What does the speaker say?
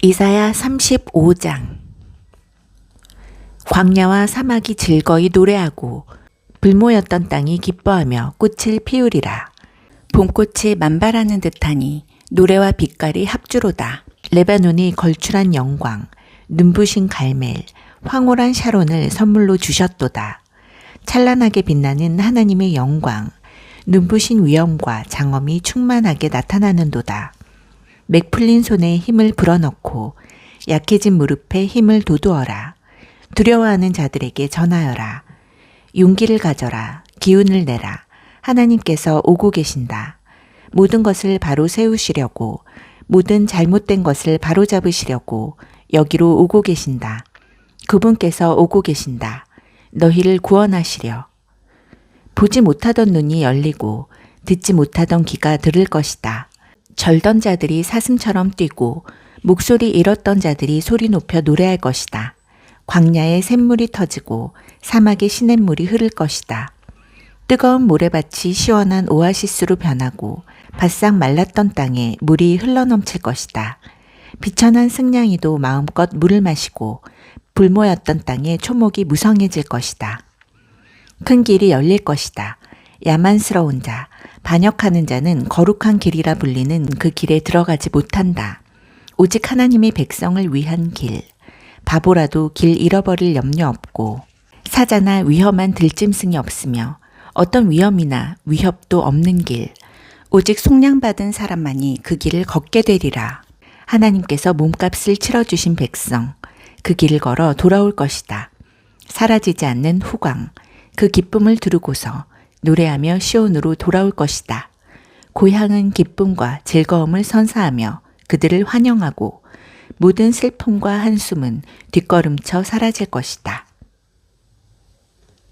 이사야 35장 광야와 사막이 즐거이 노래하고 불모였던 땅이 기뻐하며 꽃을 피우리라. 봄꽃이 만발하는 듯하니 노래와 빛깔이 합주로다. 레바논이 걸출한 영광, 눈부신 갈멜, 황홀한 샤론을 선물로 주셨도다. 찬란하게 빛나는 하나님의 영광, 눈부신 위엄과 장엄이 충만하게 나타나는도다. 맥 풀린 손에 힘을 불어넣고 약해진 무릎에 힘을 돋우어라. 두려워하는 자들에게 전하여라. 용기를 가져라. 기운을 내라. 하나님께서 오고 계신다. 모든 것을 바로 세우시려고 모든 잘못된 것을 바로 잡으시려고 여기로 오고 계신다. 그분께서 오고 계신다. 너희를 구원하시려. 보지 못하던 눈이 열리고 듣지 못하던 귀가 들을 것이다. 절던 자들이 사슴처럼 뛰고 목소리 잃었던 자들이 소리 높여 노래할 것이다. 광야에 샘물이 터지고 사막에 시냇물이 흐를 것이다. 뜨거운 모래밭이 시원한 오아시스로 변하고 바싹 말랐던 땅에 물이 흘러넘칠 것이다. 비천한 승냥이도 마음껏 물을 마시고 불모였던 땅에 초목이 무성해질 것이다. 큰 길이 열릴 것이다. 야만스러운 자, 반역하는 자는 거룩한 길이라 불리는 그 길에 들어가지 못한다. 오직 하나님의 백성을 위한 길. 바보라도 길 잃어버릴 염려 없고 사자나 위험한 들짐승이 없으며 어떤 위험이나 위협도 없는 길. 오직 속량받은 사람만이 그 길을 걷게 되리라. 하나님께서 몸값을 치러주신 백성. 그 길을 걸어 돌아올 것이다. 사라지지 않는 후광. 그 기쁨을 두르고서 노래하며 시온으로 돌아올 것이다. 고향은 기쁨과 즐거움을 선사하며 그들을 환영하고 모든 슬픔과 한숨은 뒷걸음쳐 사라질 것이다.